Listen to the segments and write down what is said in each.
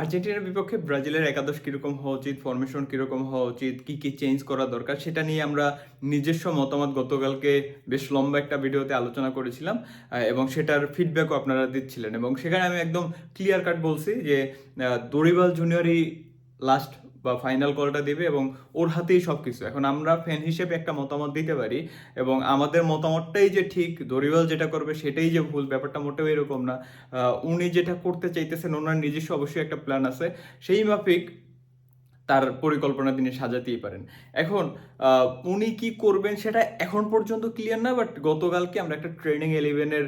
আর্জেন্টিনার বিপক্ষে ব্রাজিলের একাদশ কীরকম হওয়া উচিত ফরমেশন কীরকম হওয়া উচিত, কী কী চেঞ্জ করা দরকার, সেটা নিয়ে আমরা নিজস্ব মতামত গতকালকে বেশ লম্বা একটা ভিডিওতে আলোচনা করেছিলাম এবং সেটার ফিডব্যাকও আপনারা দিচ্ছিলেন, এবং সেখানে আমি একদম ক্লিয়ার কাট বলছি যে দরিবাল জুনিয়রই লাস্ট বা ফাইনাল কলটা দিবে এবং ওর হাতেই সব কিছু এখন আমরা ফ্যান হিসেবে একটা মতামত দিতে পারি এবং আমাদের মতামতটাই যে ঠিক দরিবাল যেটা করবে সেটাই যে ভুল, ব্যাপারটা মোটেও এরকম না। উনি যেটা করতে চাইতেছেন, ওনার নিজস্ব অবশ্যই একটা প্ল্যান আছে। সেই মাফিক তার পরিকল্পনা তিনি সাজাতেই পারেন। এখন উনি কি করবেন সেটা এখন পর্যন্ত ক্লিয়ার না বাট গতকালকে আমরা একটা ট্রেনিং ইলেভেনের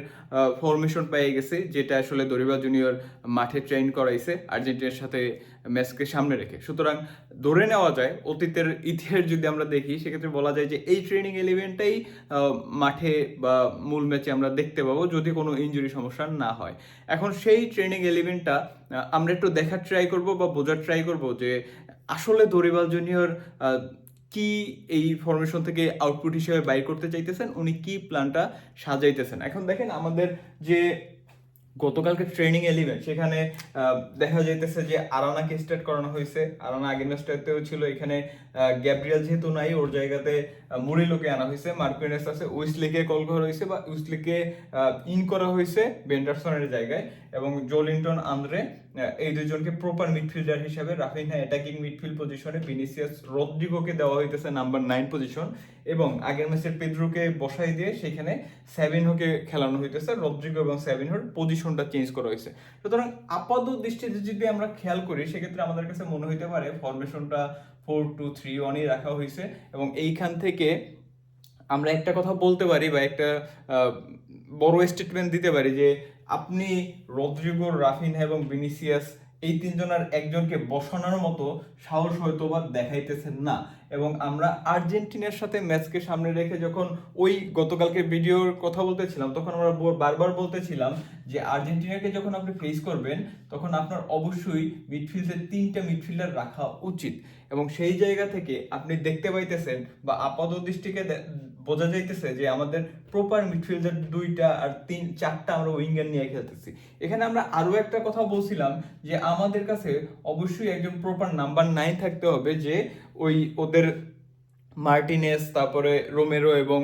ফরমেশন পেয়ে গেছি, যেটা আসলে দরিবা জুনিয়র মাঠে ট্রেন করাইছে। আর্জেন্টিনার সাথে ম্যাচকে সামনে রেখে। সুতরাং ধরে নেওয়া যায়, অতীতের ইতিহাস যদি আমরা দেখি, সেক্ষেত্রে বলা যায় যে এই ট্রেনিং ইলেভেনটাই মাঠে বা মূল ম্যাচে আমরা দেখতে পাবো যদি কোনো ইনজুরি সমস্যা না হয়। এখন সেই ট্রেনিং ইলেভেনটা আমরা একটু দেখার ট্রাই করব বা বোঝার ট্রাই করব যে আসলে দরিবাল জুনিয়র কি এই ফরমেশন থেকে আউটপুট হিসেবে বাইর করতে চাইতেছেন? উনি কি প্ল্যানটা সাজাইতেছেন? এখন দেখেন আমাদের যে গতকালকে ট্রেনিং এলিভেন সেখানে দেখা যাইতেছে যে আরানাকে স্টার্ট করানো হয়েছে আরানা আগের ম্যাচটাতেও ছিল, এখানে গ্যাব্রিয়েল যেহেতু নাই, ওর জায়গাতে মুরিলোকে আনা হয়েছে। মার্কুইনেস আছে উইসলিকে কল করা হয়েছে বা উইসলিকে ইন করা হয়েছে বেন্ডারসনের জায়গায় এবং জোলিন্টন আন্দ্রে এই দুজনকে প্রপার মিডফিল্ডার হিসেবে রাফিনহা অ্যাটাকিং মিডফিল্ড পজিশনে ভিনিসিয়াস রদ্রিগোকে দেওয়া হইতেছে নাম্বার নাইন পজিশন এবং আগের ম্যাচের পেদ্রোকে বসাই দিয়ে সেখানে সেভেনহোকে খেলানো হইতেছে। রদ্রিগো এবং সেভেনহোর পজিশনটা চেঞ্জ করা হয়েছে। সুতরাং আপাত দৃষ্টিতে যদি আমরা খেয়াল করি, সেক্ষেত্রে আমাদের কাছে মনে হইতে পারে ফরমেশনটা ফোর টু থ্রি ওয়ানই রাখা হয়েছে। এবং এইখান থেকে আমরা একটা কথা বলতে পারি বা একটা বড় স্টেটমেন্ট দিতে পারি যে, আপনি রদ্রিগো, রাফিনহা এবং ভিনিসিয়াস এই তিনজনের একজনকে বসানোর মতো সাহস হয়তো বা দেখাইতেছেন না। এবং আমরা আর্জেন্টিনার সাথে ম্যাচকে সামনে রেখে যখন ওই গতকালকে ভিডিওর কথা বলতেছিলাম, তখন আমরা বারবার বলতেছিলাম যে আর্জেন্টিনাকে যখন আপনি ফেস করবেন, তখন আপনার অবশ্যই মিডফিল্ডে তিনটা মিডফিল্ডার রাখা উচিত। এবং সেই জায়গা থেকে আপনি দেখতে পাইতেছেন বা আপাত দৃষ্টিকে বোঝা যাইতেছে যে আমাদের প্রপার মিডফিল্ডার দুইটা আর তিন, চারটা আমরা উইঙ্গার নিয়ে খেলতেছি। এখানে আমরা আরও একটা কথা বলছিলাম যে আমাদের কাছে অবশ্যই একজন প্রপার নাম্বার নাইন থাকতে হবে যে ওই ওদের মার্টিনেস, তারপরে রোমেরো এবং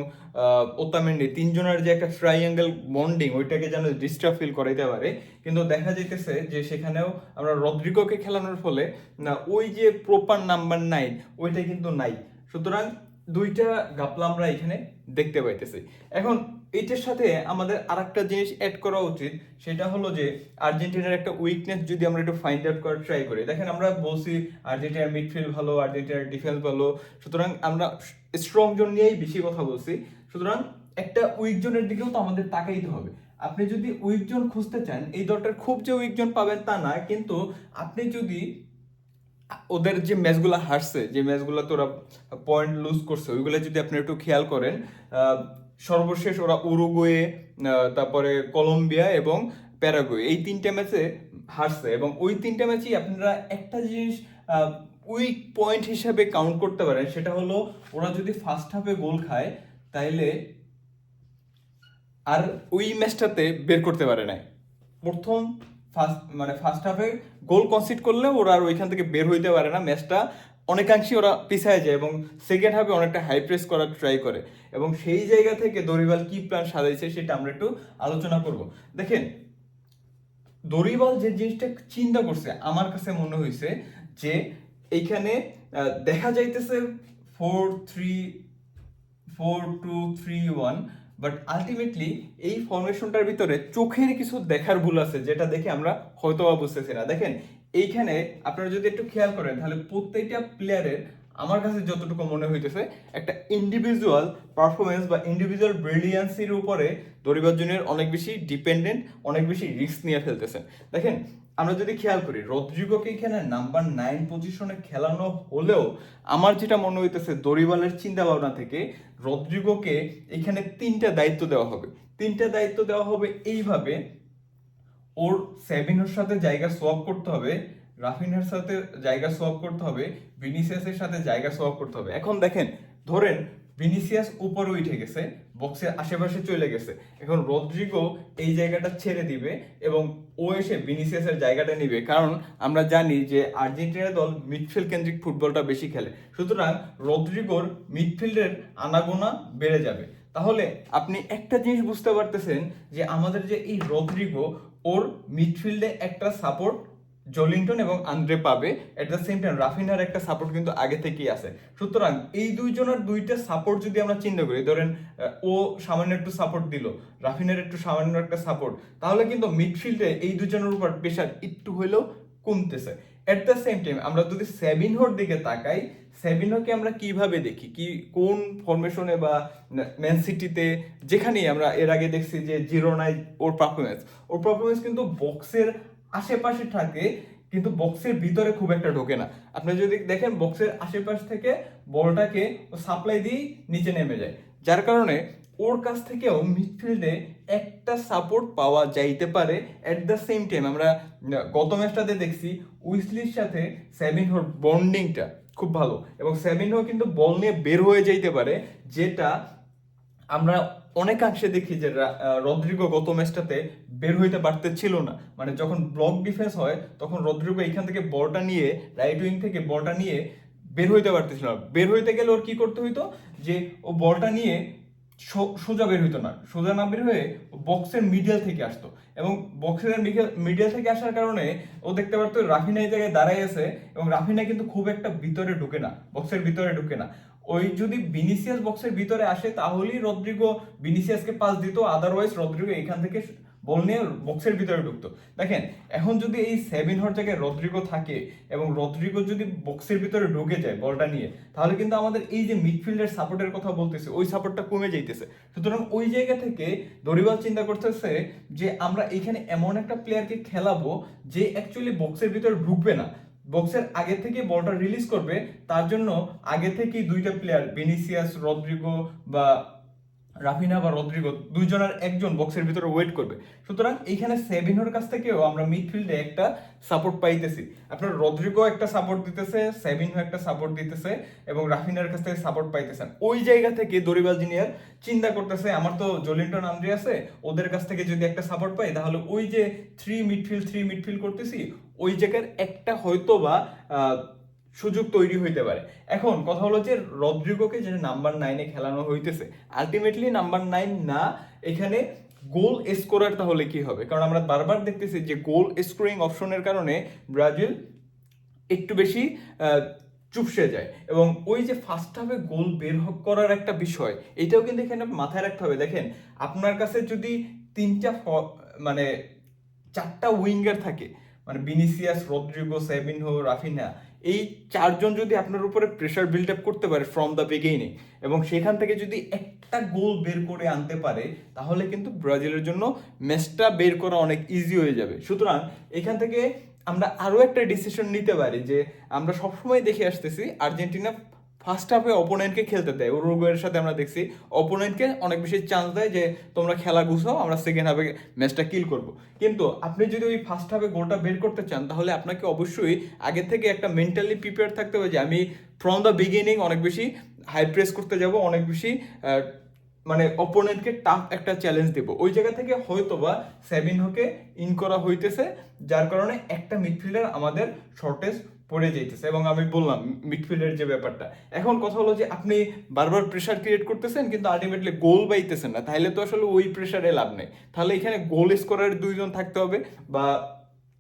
ওতামেন্ডি তিনজনের যে একটা ট্রাইঅ্যাঙ্গেল বন্ডিং ওইটাকে যেন ডিস্টার্ব ফিল করাইতে পারে। কিন্তু দেখা যাইতেছে যে সেখানেও আমরা রদ্রিগোকে খেলানোর ফলে না, ওই যে প্রপার নাম্বার নাইন ওইটা কিন্তু নাই। সুতরাং দুইটা গাপলা আমরা এখানে দেখতে পাইতেছি। এখন এইটার সাথে আমাদের আরেকটা জিনিস অ্যাড করা উচিত, সেটা হলো যে আর্জেন্টিনার একটা উইকনেস যদি আমরা একটু ফাইন্ড আউট করার ট্রাই করি। দেখেন আমরা বলছি আর্জেন্টিনার মিডফিল্ড ভালো, আর্জেন্টিনার ডিফেন্স ভালো, সুতরাং আমরা স্ট্রং জোন নিয়েই বেশি কথা বলছি। সুতরাং একটা উইক জোনের দিকেও তো আমাদের তাকাইতে হবে। আপনি যদি উইক জোন খুঁজতে চান, এই দলটার খুব যে উইক জোন পাবেন তা না, কিন্তু আপনি যদি ওদের যে ম্যাচগুলো হারছে, যে ম্যাচগুলো তোরা পয়েন্ট লুজ করছে, ওইগুলো যদি আপনি একটু খেয়াল করেন সর্বশেষ ওরা উরুগুয়ে তারপরে কলম্বিয়া এবং প্যারাগুয়ে এই তিনটা ম্যাচে হারছে এবং ওই তিনটা ম্যাচেই আপনারা একটা জিনিস উইক পয়েন্ট হিসাবে কাউন্ট করতে পারেন, সেটা হলো ওরা যদি ফার্স্ট হাফে গোল খায়, তাইলে আর ওই ম্যাচটাতে বের করতে পারে নাই। প্রথম ফার্স্ট মানে ফার্স্ট হাফে গোল কনসিড করলে ওরা আর ওইখান থেকে বের হইতে পারে না। ম্যাচটা অনেকাংশে ওরা পিছায় যায় এবং সেকেন্ড হাফে অনেকটা হাই প্রেস করার ট্রাই করে। এবং সেই জায়গা থেকে দরিবাল কি প্ল্যান সাজাইছে সেটা আমরা একটু আলোচনা করব। দেখেন দরিবাল যে জিনিসটা চিন্তা করছে, আমার কাছে মনে হয়েছে যে এইখানে দেখা যাইতেছে four three four two three one but ultimately এই ফর্মেশনটার ভিতরে চোখের কিছু দেখার ভুল আছে, যেটা দেখে আমরা হয়তো বুঝতেছি না। দেখেন, এইখানে আপনারা যদি একটু খেয়াল করেন, তাহলে প্রত্যেকটা প্লেয়ারের আমার কাছে যতটুকু মনে হইতেছে, একটা ইন্ডিভিজুয়াল পারফরমেন্স বা ইন্ডিভিজুয়াল ব্রিলিয়ান্সির উপরে দরিবার জুনিয়র অনেক বেশি ডিপেন্ডেন্ট অনেক বেশি রিস্ক নিয়ে ফেলতেছেন। দেখেন, আমরা যদি খেয়াল করি, রদ্রিগোকে এখানে নাম্বার নাইন পজিশনে খেলানো হলেও আমার যেটা মনে হইতেছে দরিবালের চিন্তা ভাবনা থেকে রদ্রিগোকে এখানে তিনটা দায়িত্ব দেওয়া হবে। তিনটা দায়িত্ব দেওয়া হবে এইভাবে, ওর সেভিনোর সাথে জায়গা সোয়াপ করতে হবে রাফিনের সাথে জায়গা সোয়াপ করতে হবে, ভিনিসিয়াসের সাথে জায়গা সোয়াপ করতে হবে। এখন দেখেন, ধরেন ভিনিসিয়াস উপরে উঠে গেছে বক্সের আশেপাশে চলে গেছে। এখন রদ্রিগো এই জায়গাটা ছেড়ে দিবে এবং ও এসে ভিনিসিয়াসের জায়গাটা নিবে। কারণ আমরা জানি যে আর্জেন্টিনা দল মিডফিল্ড কেন্দ্রিক ফুটবলটা বেশি খেলে। সুতরাং রদ্রিগোর মিডফিল্ডের আনাগোনা বেড়ে যাবে। তাহলে আপনি একটা জিনিস বুঝতে পারতেছেন যে আমাদের যে এই রদ্রিগো, ওর মিডফিল্ডে একটা সাপোর্ট জলিংটন এবং আন্দ্রে পাবে। এট দ্য সেম টাইম রাফিনার একটা সাপোর্ট কিন্তু আগে থেকেই আছে। সুতরাং এই দুইজনের দুইটা সাপোর্ট যদি আমরা চিন্তা করি, ধরেন ও সামান্য একটু সাপোর্ট দিল, রাফিনার একটু সামান্য একটা সাপোর্ট তাহলে কিন্তু মিডফিল্ডে এই দুজনের উপর প্রেশার একটু হলেও কমতেছে। এট দ্য সেম টাইম আমরা যদি সেভিনহোর দিকে তাকাই সেভিনহোকে আমরা কীভাবে দেখি? কি, কোন ফরমেশনে বা ম্যান সিটিতে যেখানেই আমরা এর আগে দেখছি যে জিরোনায় ওর পারফরমেন্স ওর পারফরমেন্স কিন্তু বক্সের আশেপাশে থাকে, কিন্তু বক্সের ভিতরে খুব একটা ঢোকে না। আপনি যদি দেখেন বক্সের আশেপাশ থেকে বলটাকে সাপ্লাই দিয়েই নিচে নেমে যায়। যার কারণে ওর কাছ থেকেও মিডফিল্ডে একটা সাপোর্ট পাওয়া যাইতে পারে অ্যাট দ্য সেম টাইম আমরা গত ম্যাচটাতে দেখছি উইসলির সাথে সেভিনহোর বন্ডিংটা খুব ভালো। এবং সেভিনহো কিন্তু বল নিয়ে বের হয়ে যাইতে পারে, যেটা আমরা অনেকাংশে দেখি যে রদ্রিগো গত ম্যাচটাতে বের হইতে পারতেছিল না। মানে যখন ব্লক ডিফেন্স হয়, তখন রদ্রিগো এখান থেকে বলটা নিয়ে রাইট উইং থেকে বলটা নিয়ে বের হইতে পারতেছিল না। বের হইতে গেলে ওর কি করতে হইতো? যে ও বলটা নিয়ে সোজা বের হইতো না। সোজা না বের হয়ে বক্সের মিডিয়াল থেকে আসতো। এবং বক্সের মিডিয়াল থেকে আসার কারণে ও দেখতে পারতো রাফিনা এই জায়গায় দাঁড়াই আছে এবং রাফিনা কিন্তু খুব একটা ভিতরে ঢুকে না। বক্সের ভিতরে ঢুকে না। ওই যদি ভিনিসিয়াস বক্সের ভিতরে আসে, তাহলেই রদ্রিগো ভিনিসিয়াসকে পাস দিত আদারওয়াইজ রদ্রিগো এখান থেকে বল নিয়ে বক্সের ভিতরে ঢুকতো। দেখেন, এখন যদি এই সেভেন হর জায়গায় রদ্রিগো থাকে এবং রদ্রিগো যদি বক্সের ভিতরে ঢুকে যায় বলটা নিয়ে, তাহলে কিন্তু আমাদের এই যে মিডফিল্ডের সাপোর্টের কথা বলতেছে, ওই সাপোর্টটা কমে যাইতেছে। সুতরাং ওই জায়গা থেকে দরিবাল চিন্তা করতেছে যে আমরা এখানে এমন একটা প্লেয়ারকে খেলাবো যে অ্যাকচুয়ালি বক্সের ভিতরে ঢুকবে না। বক্সের আগে থেকে বলটা রিলিজ করবে, তার জন্য আগে থেকেই দুইটা প্লেয়ার বেনিসিয়াস রদ্রিগো বা রাফিনা বা রদ্রিগো দুইজনের একজন বক্সের ভিতরে ওয়েট করবে। সুতরাং এইখানে সেভিনহোর কাছ থেকেও আমরা মিডফিল্ডে একটা সাপোর্ট পাইতেছি। আপনার রদ্রিগো একটা সাপোর্ট দিতেছে সেভিনহো একটা সাপোর্ট দিতেছে এবং রাফিনার কাছ থেকে সাপোর্ট পাইতেছেন। ওই জায়গা থেকে দরিবাল জিনিয়ার চিন্তা করতেছে, আমার তো জলিন্টন আন্দ্রে আছে, ওদের কাছ থেকে যদি একটা সাপোর্ট পাই, তাহলে ওই যে থ্রি মিডফিল্ড থ্রি মিডফিল্ড করতেছি ওই জায়গার একটা হয়তো বা সুযোগ তৈরি হইতে পারে। এখন কথা হলো যে রদ্রিগোকে যে নাম্বার নাইনে খেলানো হইতেছে আলটিমেটলি নাম্বার নাইন না, এখানে গোল স্কোরার তাহলে কি হবে? কারণ আমরা বারবার দেখতেছি যে গোল স্কোরিং অপশনের কারণে ব্রাজিল একটু বেশি চুপসে যায়। এবং ওই যে ফার্স্ট হাফে গোল বের করার একটা বিষয়, এটাও কিন্তু এখানে মাথায় রাখতে হবে। দেখেন, আপনার কাছে যদি তিনটা মানে চারটা উইঙ্গার থাকে মানে বিনিসিয়াস রদ্রিগো, সেভিনহো, রাফিনা, এই চারজন যদি আপনার উপরে প্রেশার বিল্ড আপ করতে পারে ফ্রম দ্য বিগেইনে এবং সেখান থেকে যদি একটা গোল বের করে আনতে পারে, তাহলে কিন্তু ব্রাজিলের জন্য ম্যাচটা বের করা অনেক ইজি হয়ে যাবে। সুতরাং এখান থেকে আমরা আরও একটা ডিসিশন নিতে পারি যে আমরা সবসময় দেখে আসতেছি আর্জেন্টিনা ফার্স্ট হাফে অপোনেন্টকে খেলতে দেয়। উরুগুয়ের সাথে আমরা দেখছি অপোনেন্টকে অনেক বেশি চান্স দেয় যে, তোমরা খেলা গুছাও, আমরা সেকেন্ড হাফে ম্যাচটা কিল করব। কিন্তু আপনি যদি ওই ফার্স্ট হাফে গোলটা বের করতে চান, তাহলে আপনাকে অবশ্যই আগে থেকে একটা মেন্টালি প্রিপেয়ার থাকতে হবে যে, আমি ফ্রম দ্য বিগিনিং অনেক বেশি হাই প্রেস করতে যাব, অনেক বেশি মানে অপোনেন্টকে টাফ একটা চ্যালেঞ্জ দেব। ওই জায়গা থেকে হয়তো বা সেভিনহোকে ইন করা হইতেছে, যার কারণে একটা মিডফিল্ডার আমাদের শর্টেজ পড়ে যাইতেছে এবং আমি বললাম মিডফিল্ডের যে ব্যাপারটা। এখন কথা হলো যে আপনি বারবার প্রেশার ক্রিয়েট করতেছেন কিন্তু আলটিমেটলি গোল পাইতেছেন না। তাহলে তো আসলে ওই প্রেশারে লাভ নেই। তাহলে এখানে গোল স্কোরার দুইজন থাকতে হবে বা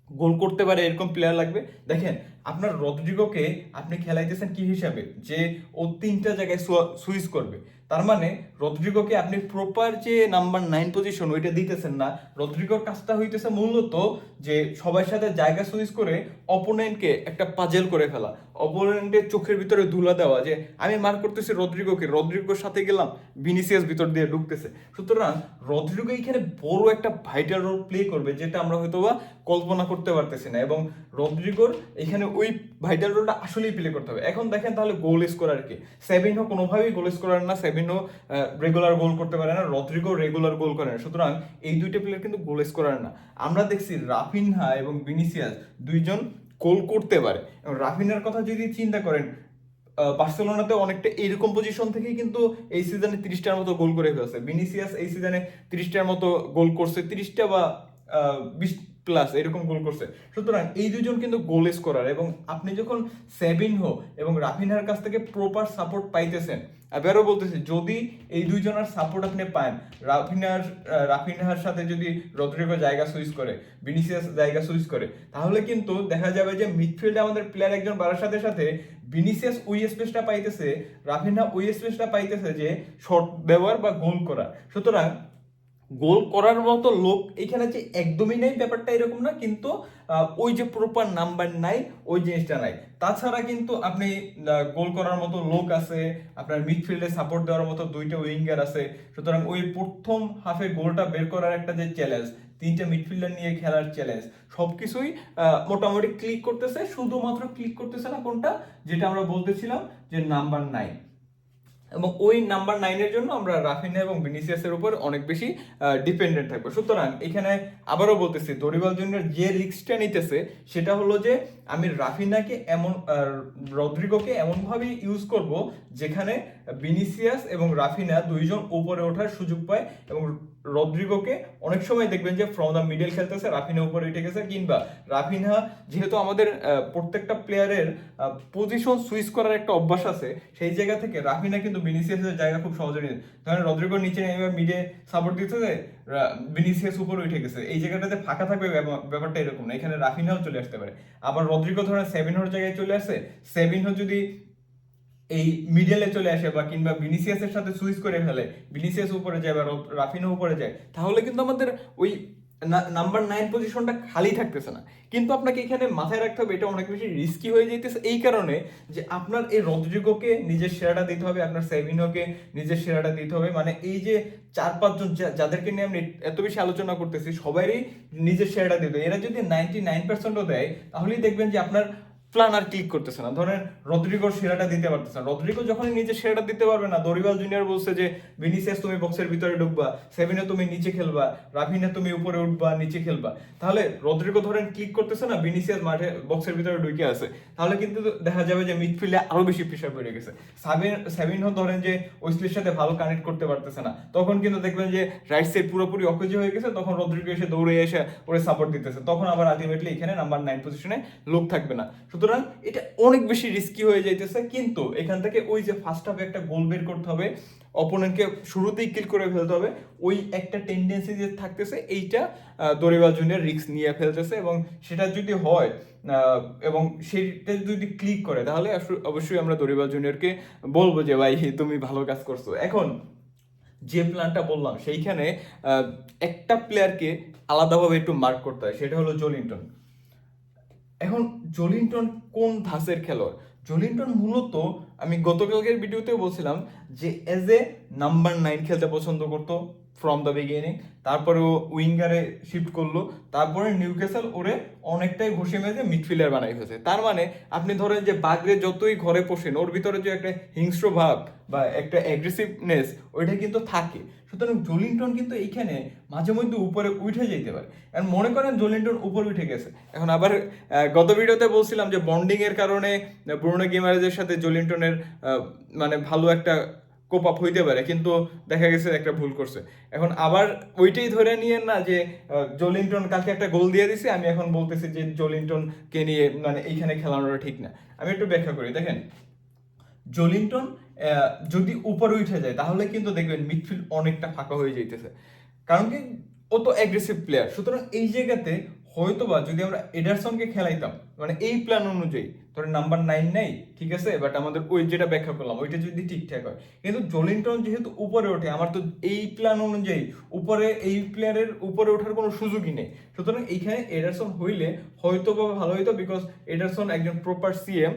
গোল করতে পারে এরকম প্লেয়ার লাগবে। দেখেন, আপনার রদ্রিগোকে আপনি খেলাইতেছেন কি হিসাবে? যে ও তিনটা জায়গায় সুইচ করবে। তার মানে রদ্রিগোকে আপনি প্রপার যে নাম্বার নাইন পজিশন ওইটা দিতেছেন না, রদ্রিগোর কাজটা হইতেছে মূলত যে সবার সাথে জায়গা সুইচ করে অপোনেন্টকে একটা পাজেল করে ফেলা অপোনেন্টের চোখের ভিতরে ধুলা দেওয়া যে আমি মার করতেছি রদ্রিগোকে, রদ্রিগোর সাথে গেলাম ভিনিসিয়াস ভিতর দিয়ে ঢুকতেছে। সুতরাং রদ্রিগো এখানে বড় একটা ভাইটাল রোল প্লে করবে যেটা আমরা হয়তো বা কল্পনা করতে পারতেছি না এবং রদ্রিগোর এখানে ওই ভাইটাল রোলটা আসলেই প্লে করতে হবে। এখন দেখেন তাহলে গোল স্কোরার কে। সেভেনও কোনোভাবেই গোল স্কোরার না সেভেনও রেগুলার গোল করতে পারে না, রদ্রিগো রেগুলার গোল করে না। সুতরাং এই দুইটা প্লেয়ার কিন্তু গোল স্কোরার না। আমরা দেখছি রাফিনহা এবং ভিনিসিয়াস দুইজন গোল করতে পারে। এবং রাফিনার কথা যদি চিন্তা করেন বার্সেলোনাতে অনেকটা এইরকম পজিশন থেকেই কিন্তু এই সিজনে তিরিশটার মতো গোল করে ফেলছে। ভিনিসিয়াস এই সিজনে তিরিশটার মতো গোল করছে, তিরিশটা বা বিশ প্লাস এরকম গোল করছে। সুতরাং এই দুজন কিন্তু গোল স্কোরার এবং আপনি যখন সেভিনহো এবং রাফিনহার কাছ থেকে প্রপার সাপোর্ট পাইতেছেন আবারও বলতেছি, যদি এই দুইজনের সাপোর্ট আপনি পান, রাফিনার রাফিনহার সাথে যদি রদ্রিগো জায়গা সুইচ করে, ভিনিসিয়াস জায়গা সুইচ করে, তাহলে কিন্তু দেখা যাবে যে মিডফিল্ডে আমাদের প্লেয়ার একজন বাড়ার সাথে সাথে ভিনিসিয়াস ওই স্পেসটা পাইতেছে রাফিনহা ওই স্পেসটা পাইতেছে যে শর্ট ব্যবহার বা গোল করা সুতরাং গোল করার মতো লোক এখানে যে একদমই নেই, ব্যাপারটা এরকম না, কিন্তু ওই যে প্রপার নাম্বার নাই ওই জিনিসটা নাই। তাছাড়া কিন্তু আপনি গোল করার মতো লোক আছে আপনার মিডফিল্ডে সাপোর্ট দেওয়ার মতো দুইটা উইঙ্গার আছে। সুতরাং ওই প্রথম হাফে গোলটা বের করার একটা যে চ্যালেঞ্জ তিনটা মিডফিল্ডার নিয়ে খেলার চ্যালেঞ্জ সবকিছুই আহ, মোটামুটি ক্লিক করতেছে শুধুমাত্র ক্লিক করতেছে না কোনটা? যেটা আমরা বলতেছিলাম যে নাম্বার নাইন এবং ওই নাম্বার নাইনের জন্য আমরা রাফিনা এবং ভিনিসিয়াসের উপর অনেক বেশি ডিপেন্ডেন্ট থাকব। সুতরাং এখানে আবারও বলতেছি, দরিবাল জুনিয়র যে রিক্সটা নিতেছে, সেটা হলো যে আমি রাফিনাকে এমন রদ্রিগোকে এমনভাবে ইউজ করব যেখানে ভিনিসিয়াস এবং রাফিনা দুইজন উপরে ওঠার সুযোগ পায় এবং রদ্রিগোকে অনেক সময় দেখবেন যে ফ্রম দ্য মিডল খেলতেছে, রাফিনা উপরে উঠে গেছে কিংবা রাফিনা যেহেতু আমাদের প্রত্যেকটা প্লেয়ারের পজিশন সুইচ করার একটা অভ্যাস আছে, সেই জায়গা থেকে রাফিনা কিন্তু ভিনিসিয়াসের জায়গা খুব সহজে নিয়ে ধরেন রদ্রিগো নিচে নেমে মিডে সাপোর্ট দিতেছে ভিনিসিয়াস উপরে উঠে গেছে। এই জায়গাটাতে ফাঁকা থাকবে ব্যাপার- ব্যাপারটা এরকম না, এখানে রাফিনাও চলে আসতে পারে। আবার রদ্রিগো ধরেন সেভেনহোর জায়গায় চলে আসে সেভেনহো যদি এই মিডলে চলে আসে বা কিংবা ভিনিসিয়াসের সাথে সুইচ করে ফেলে ভিনিসিয়াস উপরে যায় বা রাফিনো উপরে যায়, তাহলে কিন্তু আমাদের ওই নাম্বার নাইন পজিশনটা খালি থাকতেছে না। কিন্তু আপনাকে এখানে মাথায় রাখতে হবে, এটা অনেক বেশি রিস্কি হয়ে যাইতেছে এই কারণে যে আপনার এই রদ্রিগোকে নিজের সেরাটা দিতে হবে, আপনার সেভিনোকে নিজের সেরাটা দিতে হবে। মানে এই যে চার পাঁচজন যাদেরকে নিয়ে আমি এত বেশি আলোচনা করতেছি সবারই নিজের সেরাটা দিতে এরা যদি নাইনটি নাইন পার্সেন্টও দেয়, তাহলেই দেখবেন যে আপনার প্ল্যান আর ক্লিক করতেছে না। ধরেন রদ্রিগোর সেরাটা দিতে পারতেছে না। রদ্রিগো যখনই নিজে সেরাটা দিতে পারবে না, দরিবাল জুনিয়র বলছে যে, ভিনিসিয়াস তুমি বক্সের ভিতরে ঢুকবা সেভেনে তুমি নিচে খেলবা রাফিনে তুমি উপরে উঠবা, নিচে খেলবা। তাহলে রদ্রিগো ধরেন ক্লিক করতেছে না, ভিনিসিয়াস মাঠে বক্সের ভিতরে ঢুকে আছে। তাহলে কিন্তু দেখা যাবে যে মিডফিল্ডে আরও বেশি প্রেশার বেড়ে গেছে। সাবিন সেভিনও ধরেন যে ওয়েস্টলির সাথে ভালো কানেক্ট করতে পারতেছে না। তখন কিন্তু দেখবেন যে রাইট সাইড পুরোপুরি অকেজ হয়ে গেছে, তখন রদ্রিগো এসে দৌড়ে এসে ওরে সাপোর্ট দিতেছে। তখন আবার আলটিমেটলি এখানে নাম্বার নাইন পজিশনে লোক থাকবে না। সুতরাং এটা অনেক বেশি রিস্কি হয়ে যাইতেছে, কিন্তু এখান থেকে ওই যে ফার্স্ট হাফে একটা গোল বের করতে হবে অপোনেন্টকে শুরুতেই কিল করে ফেলতে হবে, ওই একটা টেন্ডেন্সি যে থাকতেছে, এইটা দরিবাল জুনিয়র রিস্ক নিয়ে ফেলতেছে এবং সেটা যদি হয় এবং সেটা যদি ক্লিক করে, তাহলে অবশ্যই আমরা দরিবাল জুনিয়রকে বলব যে, ভাই, তুমি ভালো কাজ করছ। এখন যে প্ল্যানটা বললাম, সেইখানে একটা প্লেয়ারকে আলাদাভাবে একটু মার্ক করতে হয়, সেটা হলো জলিন্টন এখন জলিন্টন কোন ধাসের খেলোয়াড়? জলিন্টন মূলত, আমি গতকালকের ভিডিওতেও বলছিলাম যে এজ এ নাম্বার নাইন খেলতে পছন্দ করতো। ফ্রম দ্য বিগিনিং তারপরে ও উইঙ্গারে শিফট করল তারপরে নিউক্যাসল ওরে অনেকটাই ঘষে মেজে মিডফিল্ডার বানাই ফেলছে। তার মানে আপনি ধরেন যে বাগরে যতই ঘরে পোষেন ওর ভিতরে যে একটা হিংস্র ভাব বা একটা অ্যাগ্রেসিভনেস ওইটা কিন্তু থাকে। সুতরাং জোলিংটন কিন্তু এইখানে মাঝে মধ্যে উপরে উঠে যেতে পারে। আর মনে করেন জলিন্টন উপরে উঠে গেছে। এখন আবার গত ভিডিওতে বলছিলাম যে বন্ডিংয়ের কারণে ব্রুনো গেমারেজের সাথে জলিন্টনের আহ, মানে ভালো একটা কোপ আপ হইতে পারে কিন্তু দেখা গেছে একটা ভুল করছে। এখন আবার ওইটাই ধরে নিয়েন না যে আহ, জলিন্টন কালকে একটা গোল দিয়ে দিছে আমি এখন বলতেছি যে জলিন্টনকে নিয়ে মানে এইখানে খেলানোটা ঠিক না। আমি একটু ব্যাখ্যা করি দেখেন। জলিন্টন আহ, যদি উপরে উঠে যায় তাহলে কিন্তু দেখবেন মিডফিল্ড অনেকটা ফাঁকা হয়ে যাইতেছে। কারণ কি ও তো অ্যাগ্রেসিভ প্লেয়ার সুতরাং এই জায়গাতে হয়তোবা যদি আমরা এডারসনকে খেলাইতাম মানে এই প্ল্যান অনুযায়ী, ধরে নাম্বার নাইন নেই, ঠিক আছে বাট আমাদের ওই যেটা ব্যাখ্যা করলাম, ওইটা যদি ঠিকঠাক হয়। কিন্তু জলিন্টন যেহেতু উপরে ওঠে, আমার তো এই প্ল্যান অনুযায়ী উপরে, এই প্লেয়ারের উপরে ওঠার কোনো সুযোগই নেই। সুতরাং এইখানে এডারসন হইলে হয়তো বা ভালো হইতো বিকজ এডারসন একজন প্রপার সিএম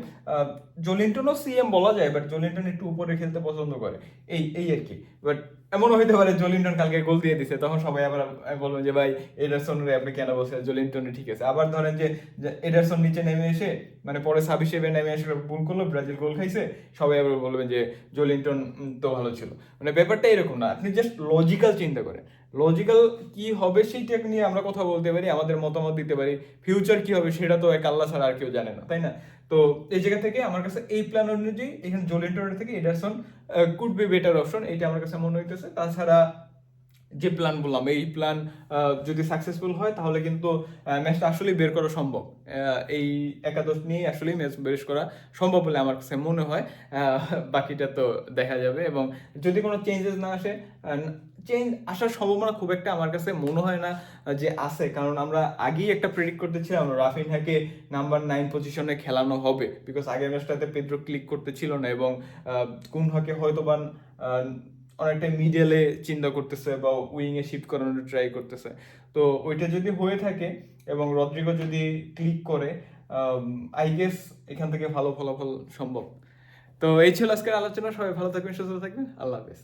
জলিন্টনও সিএম বলা যায় বাট জলিন্টন একটু উপরে খেলতে পছন্দ করে। এই এই আর কি। বাট এমনও হইতে পারে জলিন্টন কালকে গোল দিয়ে দিছে, তখন সবাই আবার বলব যে, ভাই, এডারসন রে, আপনি কেন বলছেন? জলিন্টন ঠিক আছে। আবার ধরেন যে যে এডারসন নিচে নেমে এসে মানে পরে সাব হিসেবে নেমে এসে ভুল করল, ব্রাজিল গোল খাইছে, সবাই আবার বলবেন যে, জলিন্টন তো ভালো ছিল। মানে ব্যাপারটা এরকম না, আপনি জাস্ট লজিক্যাল চিন্তা করেন। লজিক্যাল কি হবে সেইটা নিয়ে আমরা কথা বলতে পারি, আমাদের মতামত দিতে পারি। ফিউচার কি হবে সেটা তো এক আল্লাহ ছাড়া আর কেউ জানে না, তাই না? তো এই জায়গা থেকে আমার কাছে এই প্ল্যান অনুযায়ী এখানে জোলেন্টোর থেকে Ederson could be better option এইটা আমার কাছে মনে হইতেছে। তাছাড়া যে প্ল্যান বললাম, এই প্ল্যান যদি সাকসেসফুল হয় তাহলে কিন্তু ম্যাচটা আসলেই বের করা সম্ভব। এই একাদশ নিয়ে আসলেই ম্যাচ বের করা সম্ভব বলে আমার কাছে মনে হয়। বাকিটা তো দেখা যাবে এবং যদি কোনো চেঞ্জেস না আসে চেঞ্জ আসার সম্ভাবনা খুব একটা আমার কাছে মনে হয় না যে আছে। কারণ আমরা আগেই একটা প্রেডিক্ট করতেছিলাম রাফিনহাকে নাম্বার নাইন পজিশনে খেলানো হবে। বিকজ আগের ম্যাচটাতে পেদ্রো ক্লিক করতেছিল না এবং কুনহাকে হয়তো বা অনেকটা মিডলে চিন্তা করতেছে বা উইংয়ে শিফট করানোর ট্রাই করতেছে। তো ওইটা যদি হয়ে থাকে এবং রদ্রিগো যদি ক্লিক করে আই গেস এখান থেকে ভালো ফলাফল সম্ভব। তো এই ছিল আজকের আলোচনা। সবাই ভালো থাকবেন, সুস্থ থাকবেন। আল্লাহ হাফেজ।